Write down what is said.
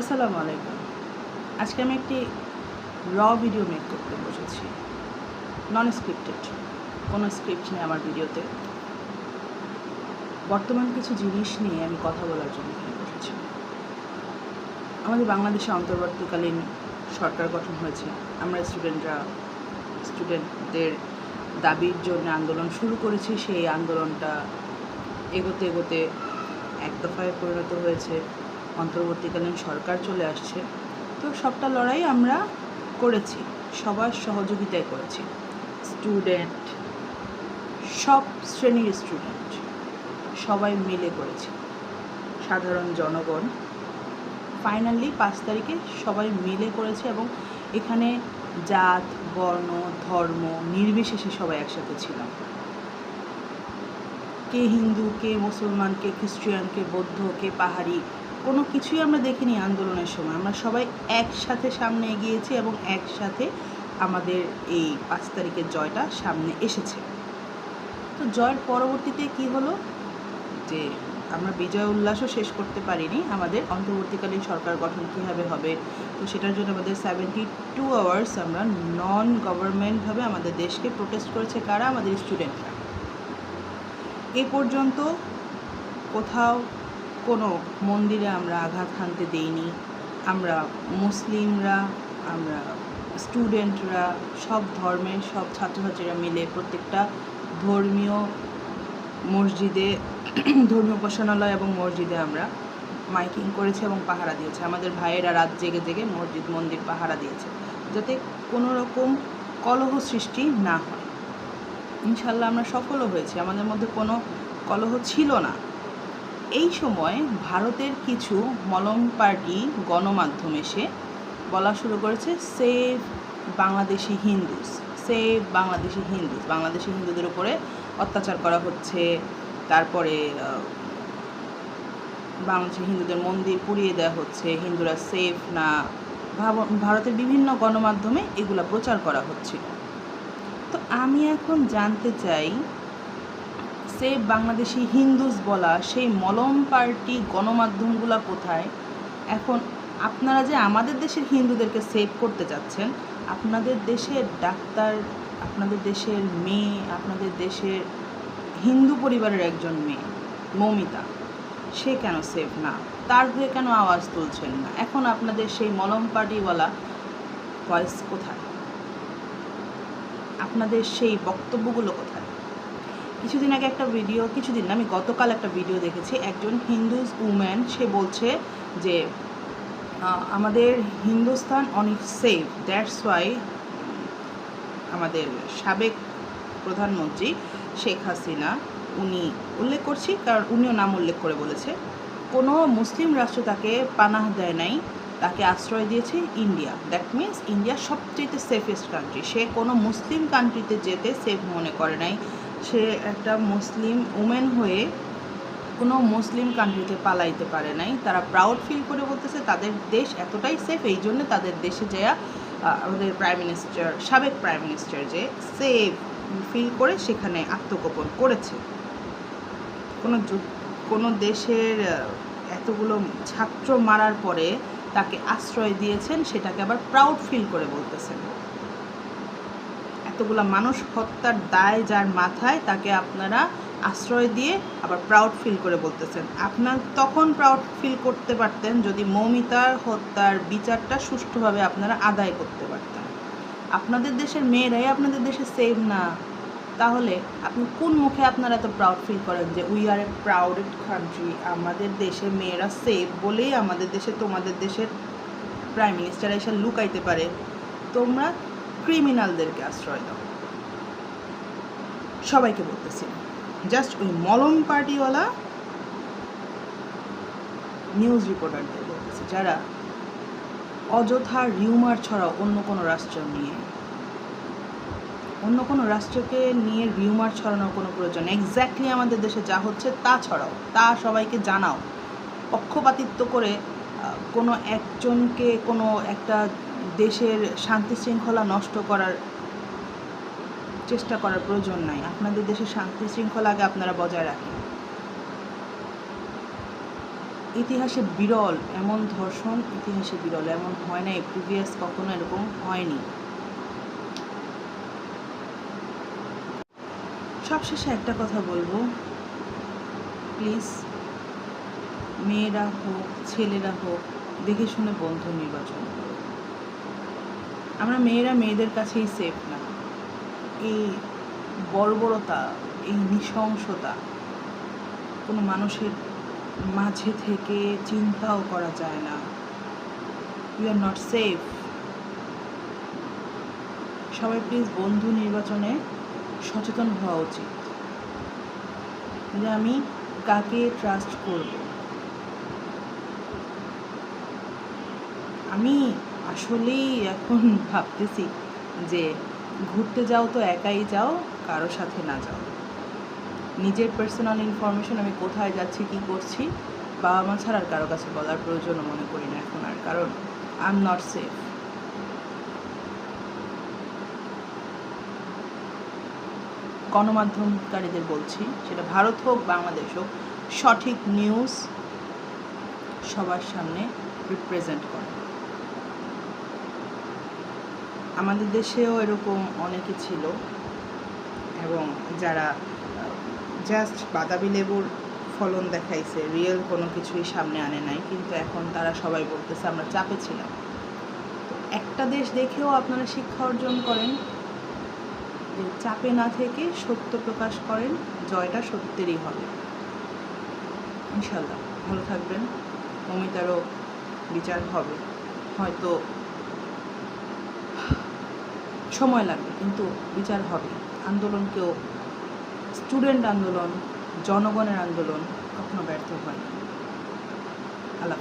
আসসালামু আলাইকুম। আজকে আমি একটি র ভিডিও মেক করতে বসেছি। নন স্ক্রিপ্টেড কোনো স্ক্রিপ্ট নেই আমার ভিডিওতে বর্তমান কিছু জিনিস নিয়ে আমি কথা বলার জন্য এখানে বসেছি। আমাদের বাংলাদেশে অন্তর্বর্তীকালীন সরকার গঠন হয়েছে। আমরা স্টুডেন্টরা স্টুডেন্টদের দাবির জন্য আন্দোলন শুরু করেছি। সেই আন্দোলনটা এগোতে এগোতে এক দফায় পরিণত হয়েছে। অন্তর্বর্তীকালীন সরকার চলে আসছে। তো সবটা লড়াই আমরা করেছি, সবার সহযোগিতায় করেছি। স্টুডেন্ট সব শ্রেণির স্টুডেন্ট সবাই মিলে করেছি। সাধারণ জনগণ ফাইনালি পাঁচ তারিখে সবাই মিলে করেছে এবং এখানে জাত, বর্ণ, ধর্ম নির্বিশেষে সবাই একসাথে ছিলাম। কে হিন্দু, কে মুসলমান, কে খ্রিস্টান, কে বৌদ্ধ, কে পাহাড়ি কোনো কিছুই আমরা দেখিনি আন্দোলনের সময়। আমরা সবাই একসাথে সামনে এগিয়েছি এবং একসাথে আমাদের এই পাঁচ তারিখের জয়টা সামনে এসেছে। তো জয়ের পরবর্তীতে কি হলো? যে আমরা বিজয় উল্লাসও শেষ করতে পারিনি। আমাদের অন্তর্বর্তীকালীন সরকার গঠন কীভাবে হবে? তো সেটার জন্য আমাদের সেভেন্টি টু আওয়ার্স আমরা নন গভর্নমেন্টভাবে আমাদের দেশকে প্রোটেস্ট করেছে কারা? আমাদের স্টুডেন্টরা এ পর্যন্ত কোথাও কোনো মন্দিরে আমরা আঘাত হানতে দেইনি। আমরা মুসলিমরা, আমরা স্টুডেন্টরা, সব ধর্মের সব ছাত্রছাত্রীরা মিলে প্রত্যেকটা ধর্মীয় মসজিদে, ধর্মীয় উপাসনালয় এবং মসজিদে আমরা মাইকিং করেছে এবং পাহারা দিয়েছে। আমাদের ভাইয়েরা রাত জেগে জেগে মসজিদ, মন্দির পাহারা দিয়েছে যাতে কোনো রকম কলহ সৃষ্টি না হয়। ইনশাল্লাহ আমরা সফলও হয়েছি। আমাদের মধ্যে কোনো কলহ ছিল না। এই সময় ভারতের কিছু মলম পার্টি গণমাধ্যম এসে বলা শুরু করেছে সেভ বাংলাদেশি হিন্দুস সেভ বাংলাদেশি হিন্দুস বাংলাদেশি হিন্দুদের উপরে অত্যাচার করা হচ্ছে। তারপরে বাংলাদেশি হিন্দুদের মন্দির পুড়িয়ে দেওয়া হচ্ছে। হিন্দুরা সেফ না ভারতের বিভিন্ন গণমাধ্যমে এগুলা প্রচার করা হচ্ছিল। তো আমি এখন জানতে চাই সেভ বাংলাদেশি হিন্দুস বলা সেই মলম পার্টি গণমাধ্যমগুলো কোথায়? এখন আপনারা যে আমাদের দেশের হিন্দুদেরকে সেভ করতে চাচ্ছেন, আপনাদের দেশের ডাক্তার, আপনাদের দেশের মেয়ে, আপনাদের দেশের হিন্দু পরিবারের একজন মেয়ে, মৌমিতা, সে কেন সেভ না? তার হয়ে কেন আওয়াজ তুলছেন না? এখন আপনাদের সেই মলম পার্টিওয়ালা ভয়েস কোথায়? আপনাদের সেই বক্তব্যগুলো কোথায়? কিছুদিন আগে একটা ভিডিও কিছুদিন আমি গতকাল একটা ভিডিও দেখেছি। একজন হিন্দুজ উম্যান সে বলছে যে আমাদের হিন্দুস্তান অনেক সেফ দ্যাটস ওয়াই আমাদের সাবেক প্রধানমন্ত্রী শেখ হাসিনা, উনি উল্লেখ করছি, কারণ উনিও নাম উল্লেখ করে বলেছে, কোনো মুসলিম রাষ্ট্র তাকে পানাহ দেয় নাই, তাকে আশ্রয় দিয়েছে ইন্ডিয়া দ্যাট মিন্স ইন্ডিয়া সবচেয়ে সেফেস্ট কান্ট্রি সে কোনো মুসলিম কান্ট্রিতে যেতে সেফ মনে করে নাই। সে একটা মুসলিম উমেন হয়ে কোনো মুসলিম কান্ট্রিতে পালাইতে পারে নাই। তারা প্রাউড ফিল করে বলতেছে, তাদের দেশ এতটাই সেফ এই জন্য তাদের দেশে যায়া আমাদের প্রাইম মিনিস্টার সাবেক প্রাইম মিনিস্টার যে সেফ ফিল করে সেখানে আত্মগোপন করেছে। কোনো কোনো দেশের এতগুলো ছাত্র মারার পরে তাকে আশ্রয় দিয়েছেন, সেটাকে আবার প্রাউড ফিল করে বলতেছেন। এতগুলা মানুষ হত্যার দায় যার মাথায় তাকে আপনারা আশ্রয় দিয়ে আবার প্রাউড ফিল করে বলতেছেন। আপনার তখন প্রাউড ফিল করতে পারতেন যদি মৌমিতার হত্যার বিচারটা সুষ্ঠুভাবে আপনারা আদায় করতে পারতেন। আপনাদের দেশের মেয়েরাই আপনাদের দেশে সেভ না। তাহলে আপনি কোন মুখে আপনারা এত প্রাউড ফিল করেন যে উই আর এ প্রাউডেড কান্ট্রি আমাদের দেশের মেয়েরা সেফ বলেই আমাদের দেশে তোমাদের দেশের প্রাইম মিনিস্টার এসে লুকাইতে পারে? তোমরা ক্রিমিনালদেরকে আশ্রয় দাও। সবাইকে বলতেছি জাস্ট ওই মলম পার্টিওয়ালা নিউজ রিপোর্টারদের বলতেছি, যারা অযথা রিউমার ছড়াও অন্য কোনো রাষ্ট্র নিয়ে। অন্য কোনো রাষ্ট্রকে নিয়ে রিউমার ছড়ানোর কোনো প্রয়োজন এক্স্যাক্টলি আমাদের দেশে যা হচ্ছে তা ছড়াও, তা সবাইকে জানাও। পক্ষপাতিত্ব করে কোনো একজনকে কোনো একটা দেশের শান্তি শৃঙ্খলা নষ্ট করার চেষ্টা করার প্রয়োজন নাই। আপনাদের দেশের শান্তি শৃঙ্খলা আগে আপনারা বজায় রাখেন। ইতিহাসে বিরল, এমন ধর্ষণ, ইতিহাসে বিরল, এমন হয় নাই প্রিভিয়াস কখনো এরকম হয়নি। সবশেষে একটা কথা বলব। প্লিজ, মেয়েরা হোক, ছেলেরা হোক, দেখে শুনে বন্ধু নির্বাচন করো। আমরা মেয়েরা মেয়েদের কাছেই সেফ না। এই বর্বরতা, এই নৃশংসতা কোনো মানুষের মাঝে থেকে চিন্তাও করা যায় না। ইউ আর নট সেফ সবাই প্লিজ বন্ধু নির্বাচনে সচেতন হওয়া উচিত। যে আমি কাকে ট্রাস্ট করব? আমি আসলেই এখন ভাবতেছি যে ঘুরতে যাও তো একাই যাও, কারও সাথে না যাও। নিজের পার্সোনাল ইনফরমেশন আমি কোথায় যাচ্ছি, কি করছি বাবা মা ছাড়া আর কারও কাছে বলার প্রয়োজন মনে করি না এখন আর, কারণ আই এম নট সেফ গণমাধ্যমকারীদের বলছি, সেটা ভারত হোক, বাংলাদেশ হোক, সঠিক নিউজ সবার সামনে রিপ্রেজেন্ট করে। আমাদের দেশেও এরকম অনেকে ছিল এবং যারা জাস্ট বাদাবি লেবুর ফলন দেখাইছে রিয়েল কোনো কিছুই সামনে আনে নাই, কিন্তু এখন তারা সবাই বলতেছে আমরা চাপে ছিলাম। একটা দেশ দেখেও আপনারা শিক্ষা অর্জন করেন, যে চাপে না থেকে সত্য প্রকাশ করেন, জয়টা সত্যেরই হবে। ইনশাল্লাহ ভালো থাকবেন মমিতারও বিচার হবে। হয়তো সময় লাগবে, কিন্তু বিচার হবে। আন্দোলনকেও স্টুডেন্ট আন্দোলন, জনগণের আন্দোলন কখনো ব্যর্থ হয় না। আল্লাহ